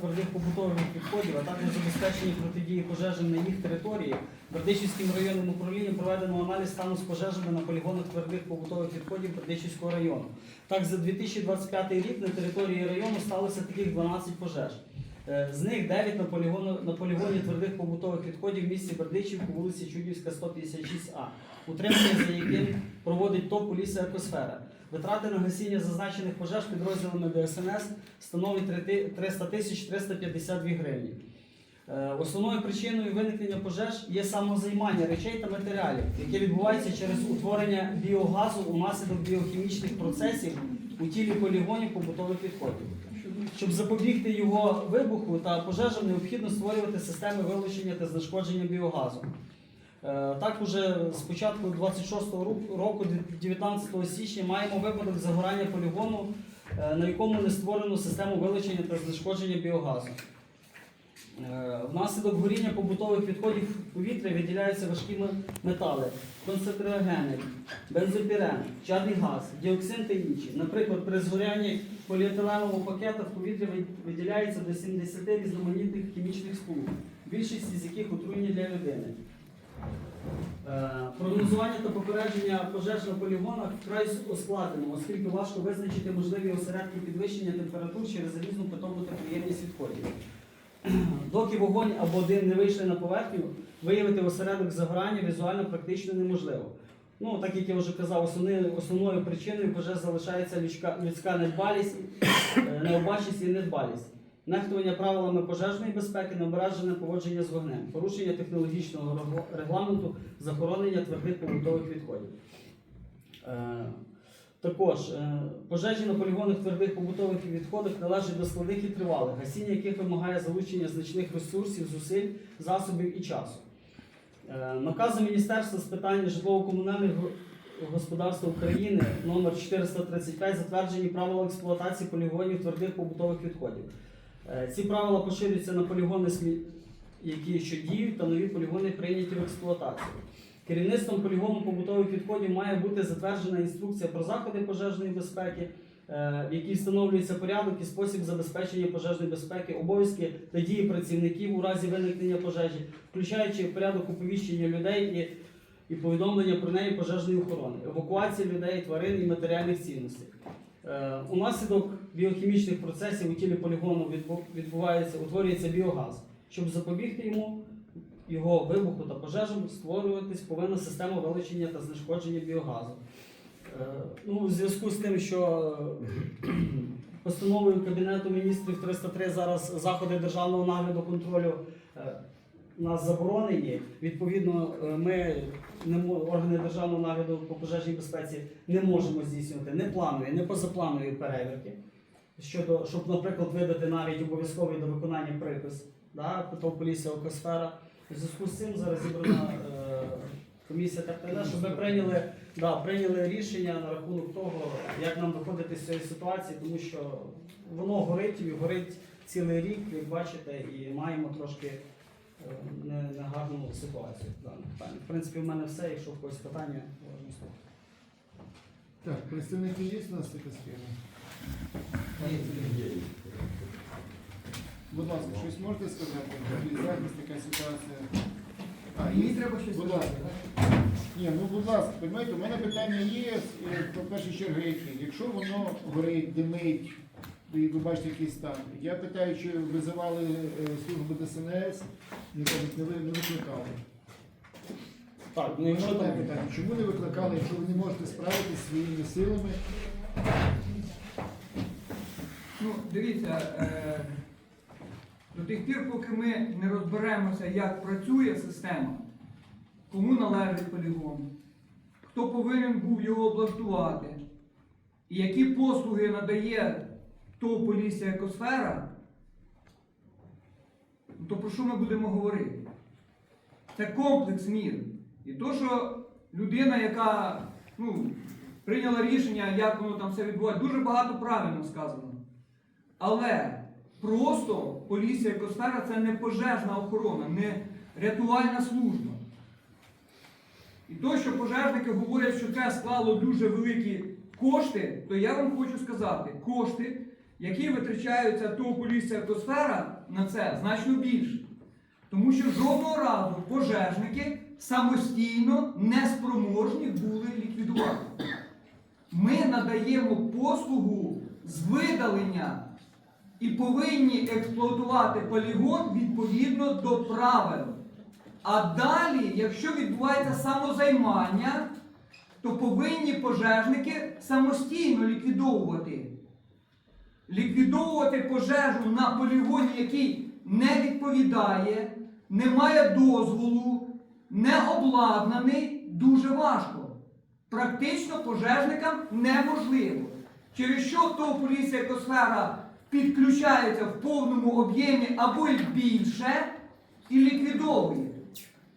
твердих побутових відходів, а також забезпечення протидії пожежам на їх території, Бердичівським районним управлінням проведено аналіз стану з пожежами на полігонах твердих побутових відходів Бердичівського району. Так, за 2025 рік на території району сталося таких 12 пожеж. Е, З них 9 на, полігону, на полігоні твердих побутових відходів в місті Бердичів по вулиці Чудівська, 156А, утримання за яким проводить ТОП «Полісся Екосфера. Витрати на гасіння зазначених пожеж підрозділами ДСНС становить 300 тисяч 352 гривні. Е, Основною причиною виникнення пожеж є самозаймання речей та матеріалів, яке відбувається через утворення біогазу унаслідок біохімічних процесів у тілі полігонів побутових відходів. Щоб запобігти його вибуху та пожежам, необхідно створювати системи вилучення та знешкодження біогазу. Е, Так, уже з початку 26-го року, 19 січня, маємо випадок загорання полігону, е, на якому не створено систему вилучення та знешкодження біогазу. Е, Внаслідок горіння побутових відходів повітря виділяються важкі метали, концентрогени, бензопірен, чадний газ, діоксин та інші. Наприклад, при згорянні поліетиленового пакета в повітря виділяється до 70 різноманітних хімічних сполук, більшість з яких отруєння для людини. Е, Прогнозування та попередження пожеж на полігонах вкрай ускладнено, оскільки важко визначити можливі осередки підвищення температур через різну питомну та приємність відходів. Доки вогонь або дим не вийшли на поверхню, виявити осередок загорання візуально практично неможливо. Ну, так як я вже казав, основною, основною причиною пожеж залишається людська, людська недбалість, е, необачність і недбалість. Нехтування правилами пожежної безпеки, неображене поводження з вогнем, порушення технологічного регламенту, захоронення твердих побутових відходів. Е, також е, пожежі на полігонах твердих побутових відходах належать до складних і тривалих, гасіння яких вимагає залучення значних ресурсів, зусиль, засобів і часу. Е, Наказом Міністерства з питань житлово-комунальних го- господарства України номер 435 затверджені правила експлуатації полігонів твердих побутових відходів. Е, Ці правила поширюються на полігони, які що діють, та нові полігони прийняті в експлуатацію. Керівництвом полігону побутових відходів має бути затверджена інструкція про заходи пожежної безпеки, е, в якій встановлюється порядок і спосіб забезпечення пожежної безпеки, обов'язки та дії працівників у разі виникнення пожежі, включаючи порядок оповіщення людей і, і повідомлення про неї пожежної охорони, евакуації людей, тварин і матеріальних цінностей. Е, Унаслідок біохімічних процесів у тілі полігону відбувається, утворюється біогаз. Щоб запобігти йому, його вибуху та пожежам, створюватись повинна система вилучення та знешкодження біогазу. Е, Ну, у зв'язку з тим, що постановою Кабінету міністрів 303 зараз заходи державного нагляду контролю е, у нас заборонені. Відповідно, е, ми не органи державного нагляду по пожежній безпеці не можемо здійснювати не планові, не позапланові перевірки. Щодо, щоб, наприклад, видати навіть обов'язковий до виконання припис, да, ПТО Полісся Окосфера. У зв'язку з цим зараз зібрана е, комісія ТРТН, щоб ми прийняли, да, прийняли рішення на рахунок того, як нам виходити з цієї ситуації, тому що воно горить і горить цілий рік, як бачите, і маємо трошки негарну ситуацію в даному питанні. В принципі, в мене все. Якщо в когось питання, можна слухати. Так, представники є у нас така схема? Будь ласка, щось можете сказати? Захист, така ситуація? А, Мені є? треба щось Будь сказати. ласка. Ні, ну будь ласка, розумієте, у мене питання є, е, по першій черзі, які. якщо воно горить, димить, і ви бачите якийсь стан. Я питаю, чи визивали е, службу ДСНС, і кажуть, не ви не викликали. Так, ну якщо там питання, чому не викликали, якщо ви не можете справитися своїми силами? Ну, дивіться, е, до тих пір, поки ми не розберемося, як працює система, кому належить полігон, хто повинен був його облаштувати, і які послуги надає ТОВ Полісся Екосфера, то про що ми будемо говорити? Це комплекс мір. І то, що людина, яка ну, прийняла рішення, як воно там все відбувається, дуже багато правильно сказано. Але просто поліція екосфера це не пожежна охорона, не рятувальна служба. І то, що пожежники говорять, що це склало дуже великі кошти, то я вам хочу сказати, кошти які витрачаються ТОВ поліція екосфера на це значно більше. Тому що жодного разу пожежники самостійно не спроможні були ліквідувати. Ми надаємо послугу з видалення і повинні експлуатувати полігон відповідно до правил. А далі, якщо відбувається самозаймання, то повинні пожежники самостійно ліквідовувати. Ліквідовувати пожежу на полігоні, який не відповідає, не має дозволу, не обладнаний, дуже важко. Практично пожежникам неможливо. Через що то поліція екосфера підключається в повному об'ємі або й більше і ліквідовує.